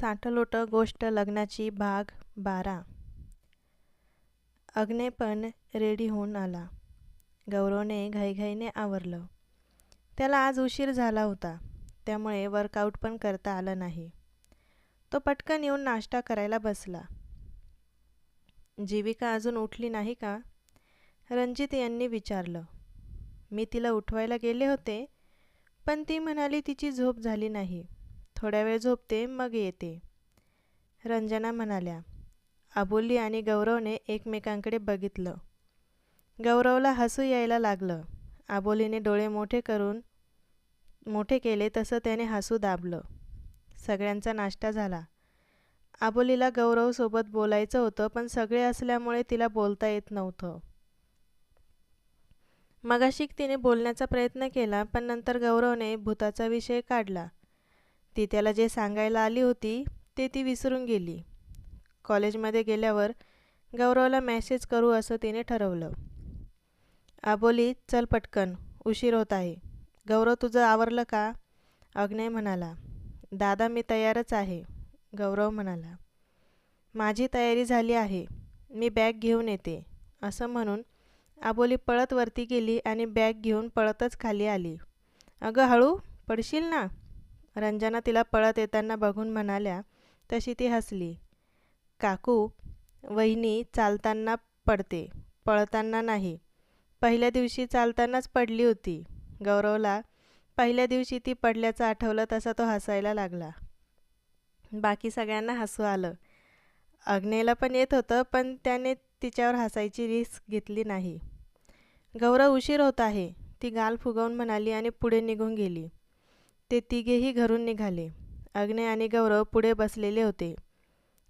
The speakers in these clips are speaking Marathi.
साठलोट गोष्ट लग्नाची भाग बारा. अग्नेपण रेडी होऊन आला. गौरवने घाईघाईने आवरलं. त्याला आज उशीर झाला होता. त्यामुळे वर्कआउट पण करता आलं नाही. तो पटकन येऊन नाश्ता करायला बसला. जीविका अजून उठली नाही का? रणजित यांनी विचारलं. मी तिला उठवायला गेले होते पण ती म्हणाली तिची झोप झाली नाही. थोड्या वेळ झोपते मग येते. रंजना म्हणाल्या अबोली आणि गौरवने एकमेकांकडे बघितलं. गौरवला हसू यायला लागलं. आबोलीने डोळे मोठे करून मोठे केले तसं त्याने हसू दाबलं. सगळ्यांचा नाश्ता झाला. आबोलीला गौरवसोबत बोलायचं होतं पण सगळे असल्यामुळे तिला बोलता येत नव्हतं. मगाशीक तिने बोलण्याचा प्रयत्न केला पण नंतर गौरवने भूताचा विषय काढला. ती त्याला जे सांगायला आली होती ते ती विसरून गेली. कॉलेजमध्ये गेल्यावर गौरवला मॅसेज करू असं तिने ठरवलं. आबोली चल पटकन उशीर होत आहे. गौरव तुझं आवरलं का? अग्नय म्हणाला. दादा मी तयारच आहे गौरव म्हणाला. माझी तयारी झाली आहे. मी बॅग घेऊन येते असं म्हणून आबोली पळत वरती गेली आणि बॅग घेऊन पळतच खाली आली. अगं हळू पडशील ना? रंजना तिला पळत येताना बघून म्हणाल्या तशी ती हसली. काकू वहिनी चालताना पडते पळताना नाही. पहिल्या दिवशी चालतानाच पडली होती. गौरवला पहिल्या दिवशी ती पडल्याचं आठवलं तसा तो हसायला लागला. बाकी सगळ्यांना हसू आलं. अग्नेला पण येत होतं पण त्याने तिच्यावर हसायची रिस्क घेतली नाही. गौरव उशीर होत आहे. ती गाल फुगवून म्हणाली आणि पुढे निघून गेली. ते तिघेही घरून निघाले. अग्ने आणि गौरव पुढे बसलेले होते.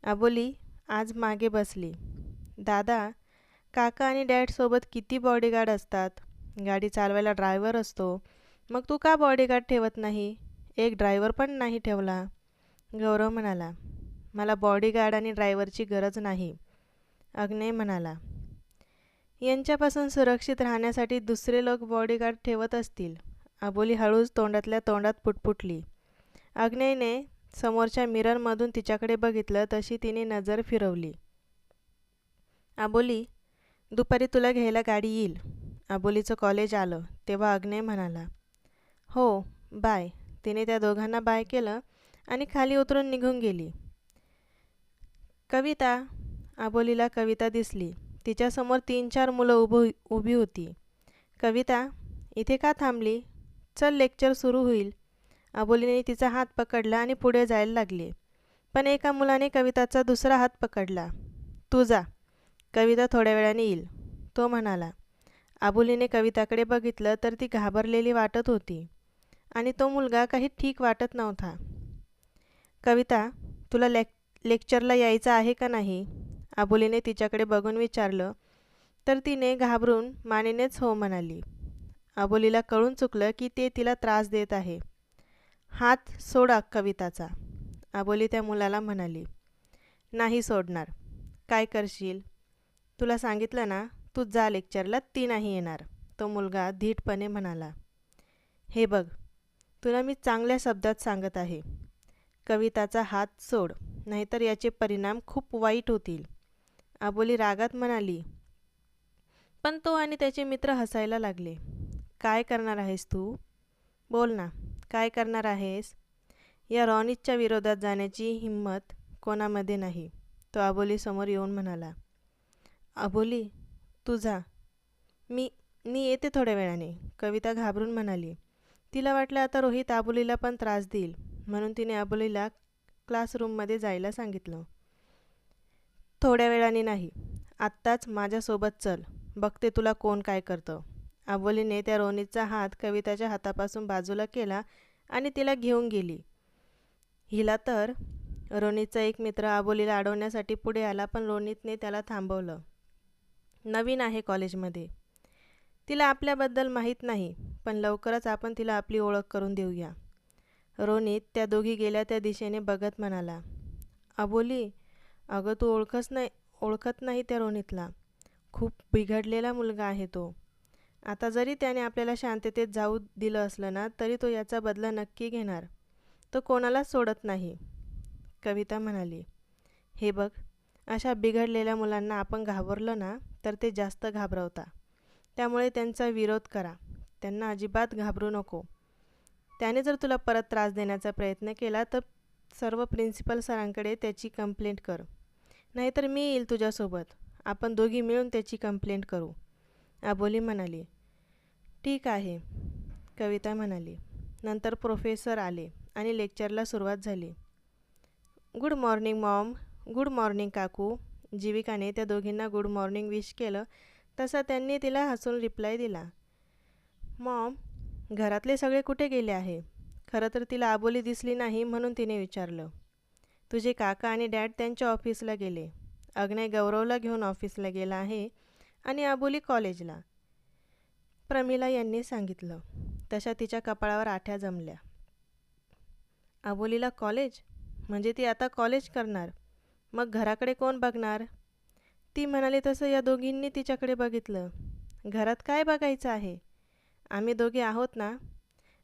आबोली आज मागे बसली. दादा काका आणि डॅडसोबत किती बॉडीगार्ड असतात? गाडी चालवायला ड्रायव्हर असतो. मग तू का बॉडीगार्ड ठेवत नाही? एक ड्रायव्हर पण नाही ठेवला. गौरव म्हणाला मला बॉडीगार्ड आणि ड्रायव्हरची गरज नाही. अग्नेय म्हणाला यांच्यापासून सुरक्षित राहण्यासाठी दुसरे लोक बॉडीगार्ड ठेवत असतील. अबोली हळूच तोंडातल्या तोंडात पुटपुटली. अग्नेयने समोरच्या मिररमधून तिच्याकडे बघितलं तशी तिने नजर फिरवली. आबोली दुपारी तुला घ्यायला गाडी येईल. आबोलीचं कॉलेज आलं तेव्हा अग्नेय म्हणाला हो बाय. तिने त्या दोघांना बाय केलं आणि खाली उतरून निघून गेली. कविता आबोलीला कविता दिसली. तिच्यासमोर तीन चार मुलं उभं उभी होती. कविता इथे का थांबली? चल लेक्चर सुरू होईल. अबोलीने तिचा हात पकडला आणि पुढे जायला लागले. पण एका मुलाने कविताचा दुसरा हात पकडला. तू जा. कविता थोड्या वेळाने येईल. तो म्हणाला. आबोलीने कविताकडे बघितलं तर ती घाबरलेली वाटत होती. आणि तो मुलगा काही ठीक वाटत नव्हता. कविता तुला लेक लेक्चरला यायचं आहे का नाही? आबोलीने तिच्याकडे बघून विचारलं. तर तिने घाबरून मानेनेच हो म्हणाली. अबोलीला कळून चुकलं की ते तिला त्रास देत आहे. हात सोडा कविताचा अबोली त्या मुलाला म्हणाली. नाही सोडणार. काय करशील? तुला सांगितलं ना तू जा लेक्चरला ती नाही येणार. तो मुलगा धीटपणे म्हणाला. हे बघ तुला मी चांगल्या शब्दात सांगत आहे. कविताचा हात सोड नाहीतर याचे परिणाम खूप वाईट होतील. अबोली रागात म्हणाली. पण तो आणि त्याचे मित्र हसायला लागले. काय करणार आहेस तू? बोल ना काय करणार आहेस? या रॉनिजच्या विरोधात जाण्याची हिंमत कोणामध्ये नाही. तो आबोली समोर येऊन म्हणाला अबोली तू जा. मी मी येते थोड्या वेळाने. कविता घाबरून म्हणाली तिला वाटलं आता रोहित आबोलीला पण त्रास देईल. म्हणून तिने आबोलीला क्लासरूममध्ये जायला सांगितलं थोड्या वेळाने नाही. आत्ताच माझ्यासोबत चल. बघते तुला कोण काय करतं. आबोलीने त्या रोनीचा हात कविताच्या हातापासून बाजूला केला आणि तिला घेऊन गेली. हिला तर रोनीतचा एक मित्र आबोलीला अडवण्यासाठी पुढे आला पण रोनितने त्याला थांबवलं. नवीन आहे कॉलेजमध्ये. तिला आपल्याबद्दल माहीत नाही पण लवकरच आपण तिला आपली ओळख करून देऊया. रोनित त्या दोघी गेल्या त्या दिशेने बघत म्हणाला अबोली अगं तू ओळखच नाही ओळखत नाही त्या रोनितला. खूप बिघडलेला मुलगा आहे तो. आता जरी त्याने आपल्याला शांततेत जाऊ दिलं असलं ना तरी तो याचा बदला नक्की घेणार. तो कोणालाच सोडत नाही. कविता म्हणाली हे बघ अशा बिघडलेल्या मुलांना आपण घाबरलो ना तर ते जास्त घाबरवता. त्यामुळे त्यांचा विरोध करा. त्यांना अजिबात घाबरू नको. त्याने जर तुला परत त्रास देण्याचा प्रयत्न केला तर सर्व प्रिन्सिपल सरांकडे त्याची कंप्लेंट कर. नाहीतर मी येईल तुझ्यासोबत. आपण दोघी मिळून त्याची कंप्लेंट करू. अबोली म्हणाली ठीक आहे कविता म्हणाली. नंतर प्रोफेसर आले आणि लेक्चरला सुरुवात झाली. Good morning mom. Good morning काकू. जीविकाने त्या दोघींना गुड मॉर्निंग विश केलं तसा त्यांनी तिला हसून रिप्लाय दिला. मॉम घरातले सगळे कुठे गेले आहे? खरं तर तिला आबोली दिसली नाही म्हणून तिने विचारलं. तुझे काका आणि डॅड त्यांच्या ऑफिसला गेले. अग्नय गौरवला घेऊन ऑफिसला गेला आहे. आणि आबोली कॉलेजला. प्रमिला यांनी सांगितलं. तशा तिच्या कपाळावर आठ्या जमल्या. आबोलीला कॉलेज? म्हणजे ती आता कॉलेज करणार. मग घराकडे कोण बघणार? ती म्हणाली तसं या दोघींनी तिच्याकडे बघितलं. घरात काय बघायचं आहे? आम्ही दोघे आहोत ना?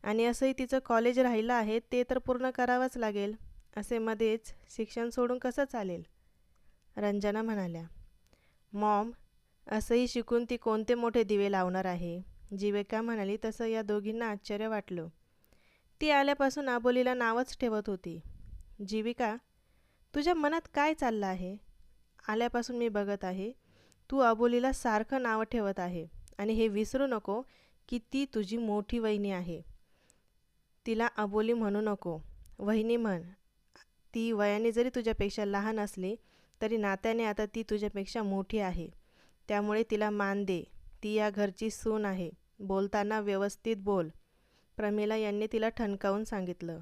आणि असंही तिचं कॉलेज राहिलं आहे ते तर पूर्ण करावंच लागेल. असे मध्येच शिक्षण सोडून कसं चालेल? रंजना म्हणाल्या. मॉम असंही शिकून ती कोणते मोठे दिवे लावणार आहे? जीविका म्हणाली तसं या दोघींना आश्चर्य वाटलं. ती आल्यापासून आबोलीला नावच ठेवत होती. जीविका तुझ्या मनात काय चाललं आहे? आल्यापासून मी बघत आहे तू आबोलीला सारखं नावं ठेवत आहे आणि हे विसरू नको की ती तुझी मोठी वहिनी आहे. तिला अबोली म्हणू नको. वहिनी म्हण ती वयाने जरी तुझ्यापेक्षा लहान असली तरी नात्याने आता ती तुझ्यापेक्षा मोठी आहे. त्यामुळे तिला मान दे. ती या घरची सून आहे. बोलताना व्यवस्थित बोल. प्रमिला यांनी तिला ठणकावून सांगितलं.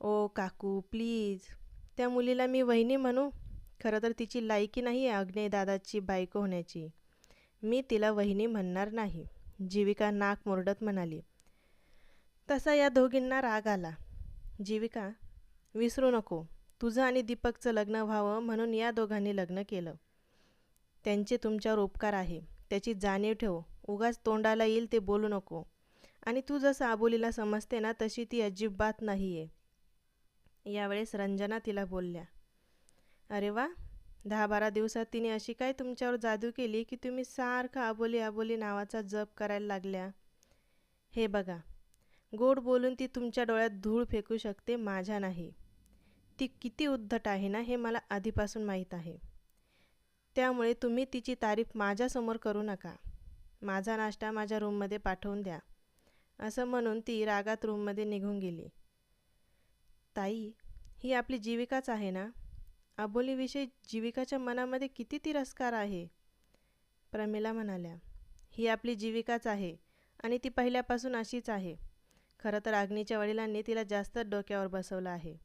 ओ काकू प्लीज. त्या मुलीला मी वहिनी म्हणू? खरं तर तिची लायकी नाही आहे अग्नेय दादाची बायको होण्याची. मी तिला वहिनी म्हणणार नाही. जीविका नाक मुरडत म्हणाली. तसा या दोघींना राग आला. जीविका विसरू नको. तुझं आणि दीपकचं लग्न व्हावं म्हणून या दोघांनी लग्न केलं. त्यांचे तुमच्यावर उपकार आहे. त्याची जाणीव ठेव. उगाच तोंडाला येईल ते बोलू नको. आणि तू जसं आबोलीला समजते ना तशी ती अजिबात नाही आहे यावेळेस रंजना तिला बोलल्या अरे वा! दहा बारा दिवसात तिने अशी काय तुमच्यावर जादू केली की तुम्ही सारखं आबोली आबोली नावाचा जप करायला लागल्या? हे बघा गोड बोलून ती तुमच्या डोळ्यात धूळ फेकू शकते माझ्या नाही. ती किती उद्धट आहे ना हे मला आधीपासून माहीत आहे. त्यामुळे तुम्ही तिची तारीफ माझ्यासमोर करू नका. माझा नाश्ता माझ्या रूममध्ये पाठवून द्या. असं म्हणून ती रागात रूममध्ये निघून गेली. ताई ही आपली जीविकाच आहे ना? अबोलीविषयी जीविकाच्या मनामध्ये किती तिरस्कार आहे? प्रमिला म्हणाल्या ही आपली जीविकाच आहे आणि ती पहिल्यापासून अशीच आहे. खरं तर अग्नीच्या वडिलांनी तिला जास्त डोक्यावर बसवलं आहे.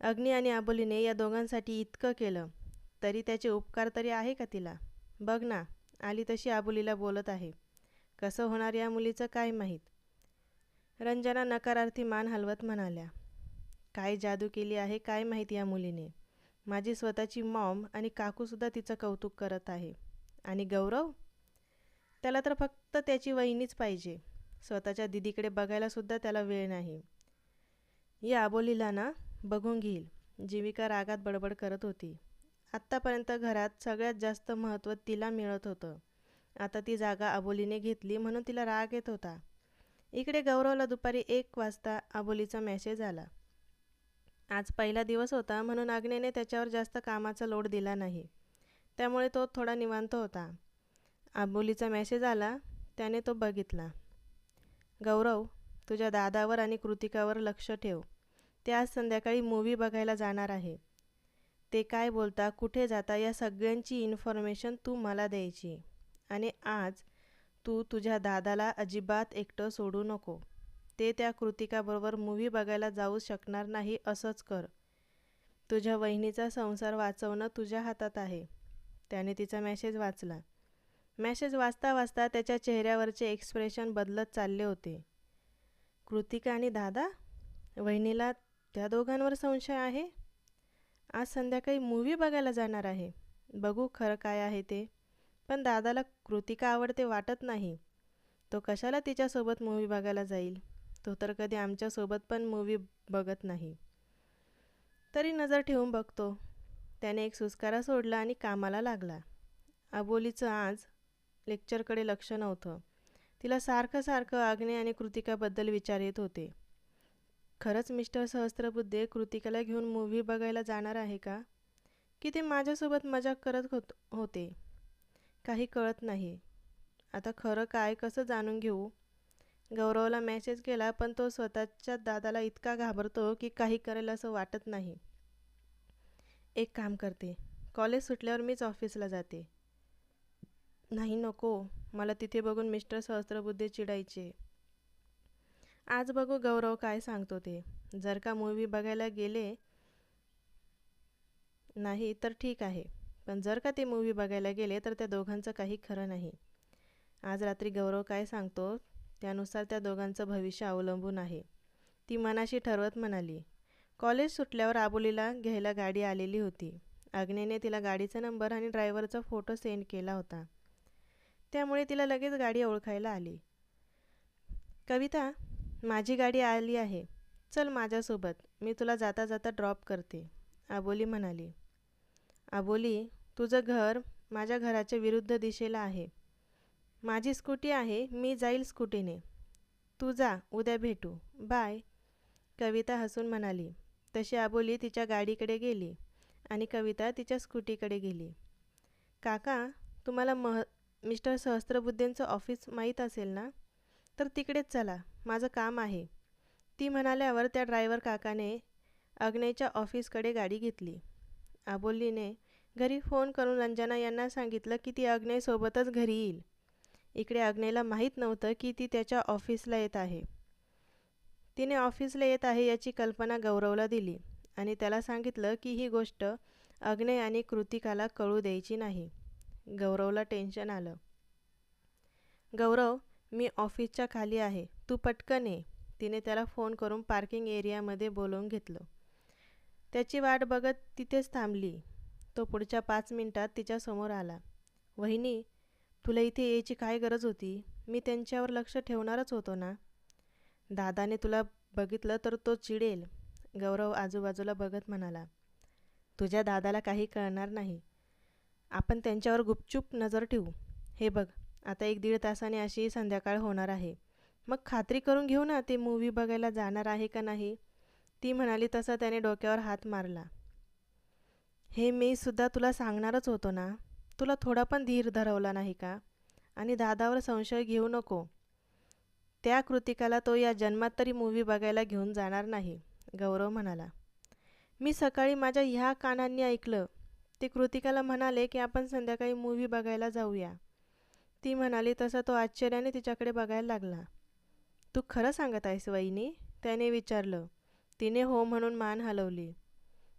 अग्नी आणि आबोलीने या दोघांसाठी इतकं केलं. तरी त्याचे उपकार तरी आहे का तिला? बघ ना आली तशी आबोलीला बोलत आहे. कसं होणार या मुलीचं काय माहीत? रंजना नकारार्थी मान हलवत म्हणाल्या काय जादू केली आहे काय माहीत या मुलीने? माझी स्वतःची मॉम आणि काकूसुद्धा तिचं कौतुक करत आहे. आणि गौरव? त्याला तर फक्त त्याची वहिनीच पाहिजे. स्वतःच्या दिदीकडे बघायलासुद्धा त्याला वेळ नाही. या आबोलीला ना बघून घेईल. जीविका रागात बडबड करत होती. आत्तापर्यंत घरात सगळ्यात जास्त महत्त्व तिला मिळत होतं. आता ती जागा आबोलीने घेतली म्हणून तिला राग येत होता. इकडे गौरवला दुपारी एक वाजता आबोलीचा मेसेज आला. आज पहिला दिवस होता म्हणून आग्नेने त्याच्यावर जास्त कामाचा लोड दिला नाही. त्यामुळे तो थोडा निवांत होता. आबोलीचा मेसेज आला. त्याने तो बघितला. गौरव तुझ्या दादावर आणि कृतिकावर लक्ष ठेव. ते आज संध्याकाळी मूवी बघायला जाणार आहे. ते काय बोलता कुठे जाता या सगळ्यांची इन्फॉर्मेशन तू मला द्यायची. आणि आज तू तुझ्या दादाला अजिबात एकटं सोडू नको. ते त्या कृतिकाबरोबर मूव्ही बघायला जाऊ शकणार नाही असंच कर. तुझ्या वहिनीचा संसार वाचवणं तुझ्या हातात आहे. त्याने तिचा मेसेज वाचला. मॅसेज वाचता वाचता त्याच्या चेहऱ्यावरचे एक्सप्रेशन बदलत चालले होते. कृतिका आणि दादा? वहिनीला त्या दोघांवर संशय आहे? आज संध्याकाळी मूव्ही बघायला जाणार आहे. बघू खरं काय आहे ते. पण दादाला कृतिका आवडते वाटत नाही. तो कशाला तिच्यासोबत मूवी बघायला जाईल? तो तर कधी आमच्यासोबत पण मूवी बघत नाही. तरी नजर ठेवून बघतो. त्याने एक सुस्कारा सोडला आणि कामाला लागला. अबोलीचं आज लेक्चरकडे लक्ष नव्हतं. तिला सारखं सारखं आग्ने आणि कृतिकाबद्दल विचार येत होते. खरंच मिस्टर सहस्त्रबुद्धे कृतिकाला घेऊन मूव्ही बघायला जाणार आहे का? की ते माझ्यासोबत मजाक करत होत होते? काही कळत नाही. आता खरं काय कसं जाणून घेऊ? गौरवला मेसेज केला पण तो स्वतःच्या दादाला इतका घाबरतो की काही करेल असं वाटत नाही. एक काम करते. कॉलेज सुटल्यावर मीच ऑफिसला जाते. नाही नको. मला तिथे बघून मिस्टर सहस्त्रबुद्धे चिडायचे. आज बघू गौरव काय सांगतो ते. जर का मूवी बघायला गेले नाही तर ठीक आहे. पण जर का ते मूवी बघायला गेले तर त्या दोघांचं काही खरं नाही. आज रात्री गौरव काय सांगतो? त्यानुसार त्या दोघांचं भविष्य अवलंबून आहे. ती मनाशी ठरवत म्हणाली कॉलेज सुटल्यावर आबोलीला घ्यायला गाडी आलेली होती. अग्नेने तिला गाडीचा नंबर आणि ड्रायव्हरचा फोटो सेंड केला होता. त्यामुळे तिला लगेच गाडी ओळखायला आली. कविता माझी गाडी आली आहे. चल माझ्यासोबत. मी तुला जाता जाता ड्रॉप करते. आबोली म्हणाली. आबोली तुझं घर माझ्या घराच्या विरुद्ध दिशेला आहे. माझी स्कूटी आहे मी जाईल स्कूटीने. तू जा उद्या भेटू. बाय. कविता हसून म्हणाली. तशी आबोली तिच्या गाडीकडे गेली आणि कविता तिच्या स्कूटीकडे गेली. काका तुम्हाला मह मिस्टर सहस्त्रबुद्धेंचं ऑफिस माहीत असेल ना? तर तिकडेच चला. माझं काम आहे. ती म्हणाल्यावर त्या ड्रायव्हर काकाने अग्नेच्या ऑफिसकडे गाडी घेतली. आबोलीने घरी फोन करून रंजना यांना सांगितलं की ती अग्नेसोबतच घरी येईल. इकडे अग्नेला माहीत नव्हतं की ती त्याच्या ऑफिसला येत आहे. तिने ऑफिसला येत आहे याची कल्पना गौरवला दिली आणि त्याला सांगितलं की ही गोष्ट अग्ने आणि कृतिकाला कळू द्यायची नाही. गौरवला टेन्शन आलं. गौरव मी ऑफिसच्या खाली आहे. तू पटकन ये. तिने त्याला फोन करून पार्किंग एरियामध्ये बोलवून घेतलं. त्याची वाट बघत तिथेच थांबली. तो पुढच्या पाच मिनिटात तिच्यासमोर आला. वहिनी तुला इथे यायची काय गरज होती? मी त्यांच्यावर लक्ष ठेवणारच होतो ना? दादाने तुला बघितलं तर तो चिडेल गौरव आजूबाजूला बघत म्हणाला. तुझ्या दादाला काही कळणार नाही. आपण त्यांच्यावर गुपचूप नजर ठेवू. हे बघ आता एक दीड तासाने अशी संध्याकाळ होणार आहे. मग खात्री करून घेऊ ना ते मूवी बघायला जाणार आहे का नाही? ती म्हणाली तसा त्याने डोक्यावर हात मारला. हे मी सुद्धा तुला सांगणारच होतो ना. तुला थोडा पण धीर धरवला नाही का? आणि दादावर संशय घेऊ नको. त्या कृतिकाला तो या जन्मात तरी मूवी बघायला घेऊन जाणार नाही गौरव म्हणाला. मी सकाळी माझ्या ह्या कानांनी ऐकलं. ते कृतिकाला म्हणाले की आपण संध्याकाळी मूवी बघायला जाऊया. ती म्हणाली तसा तो आश्चर्याने तिच्याकडे बघायला लागला. तू खरं सांगत आहेस वहिनी? त्याने विचारलं. तिने हो म्हणून मान हलवली.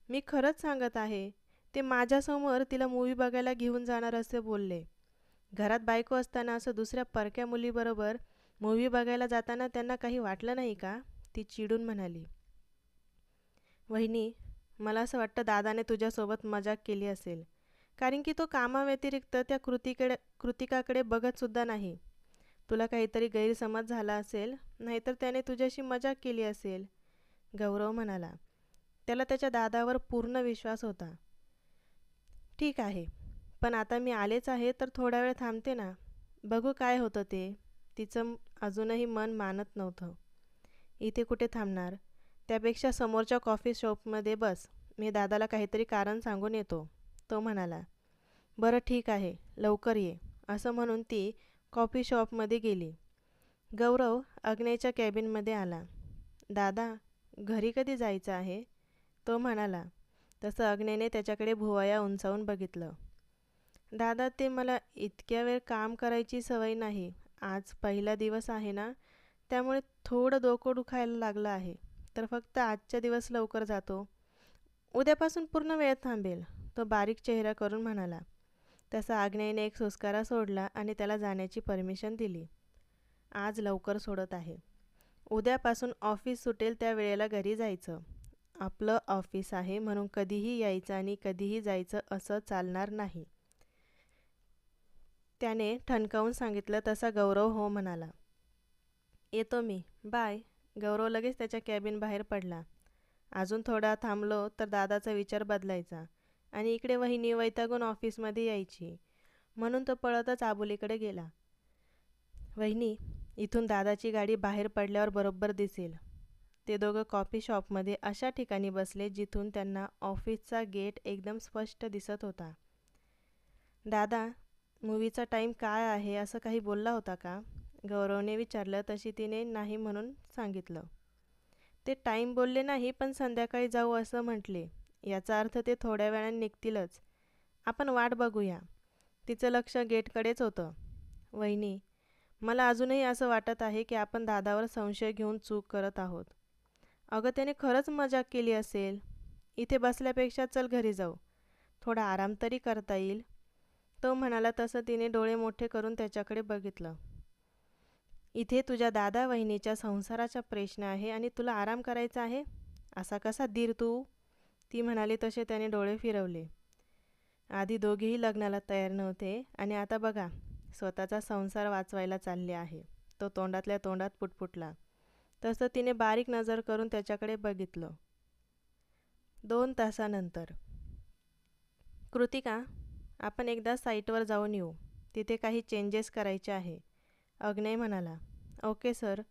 मी खरंच सांगत आहे. ते माझ्यासमोर तिला मूवी बघायला घेऊन जाणार असे बोलले. घरात बायको असताना असं दुसऱ्या परक्या मुलीबरोबर मूवी बघायला जाताना त्यांना काही वाटलं नाही का? ती चिडून म्हणाली. वहिनी मला असं वाटतं दादाने तुझ्यासोबत मजाक केली असेल. कारण की तो कामाव्यतिरिक्त त्या कृतीकडे कृतिकाकडे बघतसुद्धा नाही. तुला काहीतरी गैरसमज झाला असेल नाहीतर त्याने तुझ्याशी मजाक केली असेल. गौरव म्हणाला. त्याला त्याच्या दादावर पूर्ण विश्वास होता. ठीक आहे पण आता मी आलेच आहे तर थोडा वेळ थांबते ना. बघू काय होतं ते. तिचं अजूनही मन मानत नव्हतं. इथे कुठे थांबणार? त्यापेक्षा समोरच्या कॉफी शॉपमध्ये बस. मी दादाला काहीतरी कारण सांगून येतो. तो म्हणाला बरं ठीक आहे लवकर ये. असं म्हणून ती कॉफी शॉपमध्ये गेली. गौरव अग्नेच्या कॅबिनमध्ये आला. दादा घरी कधी जायचं आहे? तो म्हणाला. तसं अग्नेने त्याच्याकडे भुवया उंचावून बघितलं. दादा ते मला इतक्या वेळ काम करायची सवय नाही. आज पहिला दिवस आहे ना? त्यामुळे थोडं डोकं दुखायला लागलं आहे. तर फक्त आजच्या दिवस लवकर जातो. उद्यापासून पूर्ण वेळ थांबेल. तो बारीक चेहरा करून म्हणाला. तसा आग्नेयने एक सुस्कारा सोडला आणि त्याला जाण्याची परमिशन दिली. आज लवकर सोडत आहे. उद्यापासून ऑफिस सुटेल त्या वेळेला घरी जायचं. आपलं ऑफिस आहे म्हणून कधीही यायचं आणि कधीही जायचं असं चालणार नाही. त्याने ठणकावून सांगितलं तसा गौरव हो म्हणाला. येतो मी. बाय. गौरव लगेच त्याच्या कॅबिन बाहेर पडला. अजून थोडा थांबलो तर दादाचा विचार बदलायचा आणि इकडे वहिनी वैतागून ऑफिसमध्ये यायची. म्हणून तो पळतच आबोलीकडे गेला. वहिनी इथून दादाची गाडी बाहेर पडल्यावर बरोबर दिसेल. ते दोघं कॉफी शॉपमध्ये अशा ठिकाणी बसले जिथून त्यांना ऑफिसचा गेट एकदम स्पष्ट दिसत होता. दादा मूवीचा टाईम काय आहे असं काही बोलला होता का? गौरवने विचारलं तशी तिने नाही म्हणून सांगितलं. ते टाईम बोलले नाही पण संध्याकाळी जाऊ असं म्हटले. याचा अर्थ ते थोड्या वेळाने निघतीलच. आपण वाट बघूया. तिचं लक्ष गेटकडेच होतं. वहिनी मला अजूनही असं वाटत आहे की आपण दादावर संशय घेऊन चूक करत आहोत. अगं त्याने खरंच मजाक केली असेल. इथे बसल्यापेक्षा चल घरी जाऊ. थोडा आराम तरी करता येईल. तो म्हणाला तसं तिने डोळे मोठे करून त्याच्याकडे बघितलं. इथे तुझ्या दादा वहिनीच्या संसाराचा प्रश्न आहे आणि तुला आराम करायचा आहे? असा कसा धीर तू? ती म्हणाली तसे त्याने डोळे फिरवले. आधी दोघेही लग्नाला तयार नव्हते आणि आता बघा स्वतःचा संसार वाचवायला चालले आहे. तो तोंडातल्या तोंडात पुटपुटला. तसं तिने बारीक नजर करून त्याच्याकडे बघितलं. दोन तासानंतर. कृतिका आपण एकदा साईटवर जाऊन येऊ. तिथे काही चेंजेस करायचे आहे. अग्नय म्हणाला. Okay sir.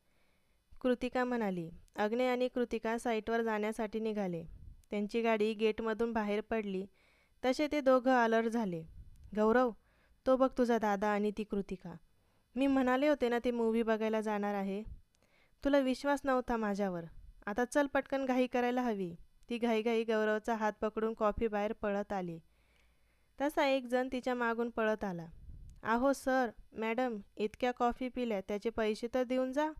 कृतिका म्हणाली. अग्नय आणि कृतिका साईटवर जाण्यासाठी निघाले. त्यांची गाडी गेटमधून बाहेर पडली. तसे ते दोघं अलर्ट झाले. गौरव तो बघ तुझा दादा आणि ती कृतिका. मी म्हणाले होते ना ती मूव्ही बघायला जाणार आहे. तुला विश्वास नव्हता माझ्यावर. आता चल पटकन घाई करायला हवी. ती घाईघाई गौरवचा हात पकडून कॉफी बाहेर पळत आली. तसा एक जण तिच्या मागून पळत आला. आहो सर मॅडम इतक्या कॉफी पिल्या त्याचे पैसे तर देऊन जा.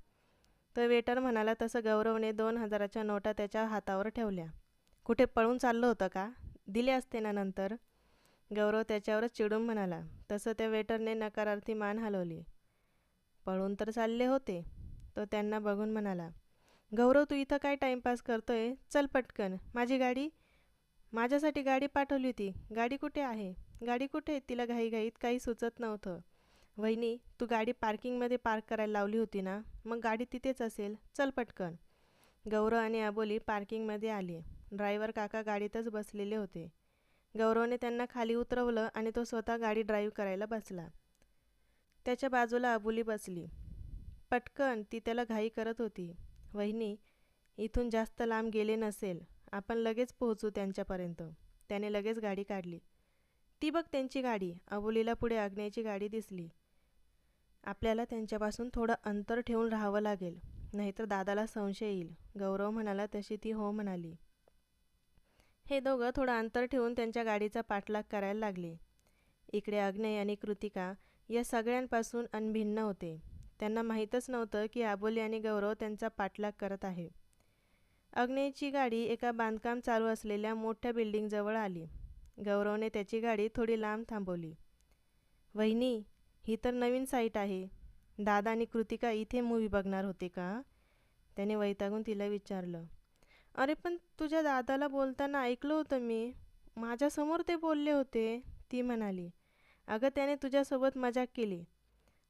तर वेटर म्हणाला तसं गौरवने दोन हजाराच्या नोटा त्याच्या हातावर ठेवल्या. कुठे पळून चाललं होतं का? दिले असते ना नंतर. गौरव त्याच्यावरच चिडून म्हणाला तसं त्या वेटरने नकारार्थी मान हलवली. पळून तर चालले होते. तो त्यांना बघून म्हणाला गौरव तू इथं काय टाईमपास करतोय? चल पटकन. माझी गाडी? माझ्यासाठी गाडी पाठवली होती. गाडी कुठे आहे? गाडी कुठे? तिला घाईघाईत काही सुचत नव्हतं. वहिनी तू गाडी पार्किंगमध्ये पार्क करायला लावली होती ना? मग गाडी तिथेच असेल. चल पटकन. गौरव आणि अबोली पार्किंगमध्ये आली. ड्रायव्हर काका गाडीतच बसलेले होते. गौरवने त्यांना खाली उतरवलं आणि तो स्वतः गाडी ड्राईव्ह करायला बसला. त्याच्या बाजूला अबोली बसली. पटकन ती त्याला घाई करत होती. वहिनी इथून जास्त लांब गेले नसेल. आपण लगेच पोहोचू त्यांच्यापर्यंत. त्याने लगेच गाडी काढली. ती बघ त्यांची गाडी. अबोलीला पुढे आग्नेयची गाडी दिसली. आपल्याला त्यांच्यापासून थोडं अंतर ठेवून राहावं लागेल. नाहीतर दादाला संशय येईल. गौरव म्हणाला तशी ती हो म्हणाली. हे दोघं थोडं अंतर ठेवून त्यांच्या गाडीचा पाठलाग करायला लागले. इकडे अग्नय आणि कृतिका या सगळ्यांपासून अनभिन्न होते. त्यांना माहीतच नव्हतं की आबोली आणि गौरव त्यांचा पाठलाग करत आहे. अग्नेयची गाडी एका बांधकाम चालू असलेल्या मोठ्या बिल्डिंगजवळ आली. गौरवने त्याची गाडी थोडी लांब थांबवली. वहिनी ही तर नवीन साईट आहे. दादा आणि कृतिका इथे मूवी बघणार होते का? त्याने वैतागून तिला विचारलं. अरे पण तुझ्या दादाला बोलताना ऐकलं होतं मी. माझ्यासमोर ते बोलले होते. ती म्हणाली अगं त्याने तुझ्यासोबत मजाक केली.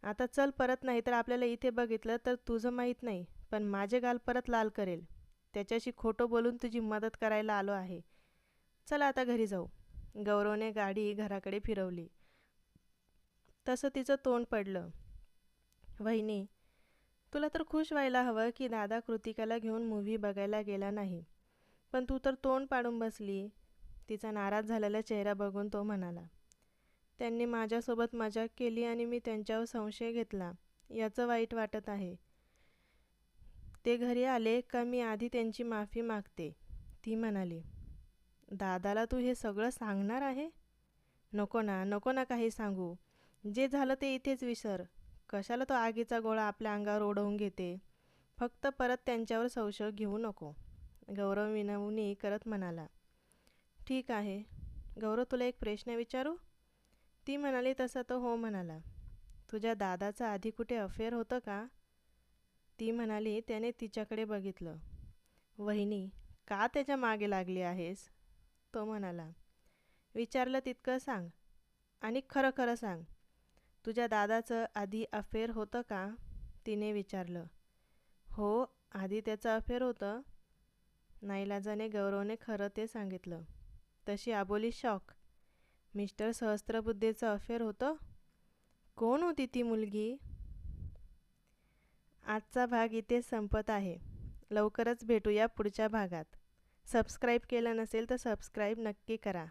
आता चल परत नाही तर आपल्याला इथे बघितलं तर तुझं माहीत नाही पण माझे गाल परत लाल करेल. त्याच्याशी खोटं बोलून तुझी मदत करायला आलो आहे. चला आता घरी जाऊ. गौरवने गाडी घराकडे फिरवली. तसं तिचं तोंड पडलं. वहिनी तुला तर खुश व्हायला हवं की दादा कृतिकाला घेऊन मूव्ही बघायला गेला नाही. पण तू तर तोंड पाडून बसली. तिचा नाराज झालेला चेहरा बघून तो म्हणाला त्यांनी माझ्यासोबत मजाक केली आणि मी त्यांच्यावर संशय घेतला. याचं वाईट वाटत आहे. ते घरी आले का मी आधी त्यांची माफी मागते. ती म्हणाली दादाला तू हे सगळं सांगणार आहे? नको ना नको ना काही सांगू. जे झालं ते इथेच विसर. कशाला तो आगीचा गोळा आपल्या अंगावर ओढवून घेते? फक्त परत त्यांच्यावर संशय घेऊ नको. गौरव विनवणी करत म्हणाला. ठीक आहे. गौरव तुला एक प्रश्न विचारू? ती म्हणाली तसं तो हो म्हणाला. तुझ्या दादाचं आधी कुठे अफेअर होतं का? ती म्हणाली त्याने तिच्याकडे बघितलं. वहिनी का त्याच्यामागे लागली आहेस? तो म्हणाला. विचारलं तितकं सांग आणि खरं खरं सांग. तुझ्या दादाचं आधी अफेअर होतं का? तिने विचारलं. हो आधी त्याचं अफेअर होतं. नाईलाजाने गौरवने खरं ते सांगितलं. तशी आबोली शॉक. मिस्टर सहस्त्रबुद्धेचं अफेअर होतं? कोण होती ती मुलगी? आजचा भाग इथे संपत आहे. लवकरच भेटूया पुढच्या भागात. सबस्क्राईब केलं नसेल तर सबस्क्राईब नक्की करा.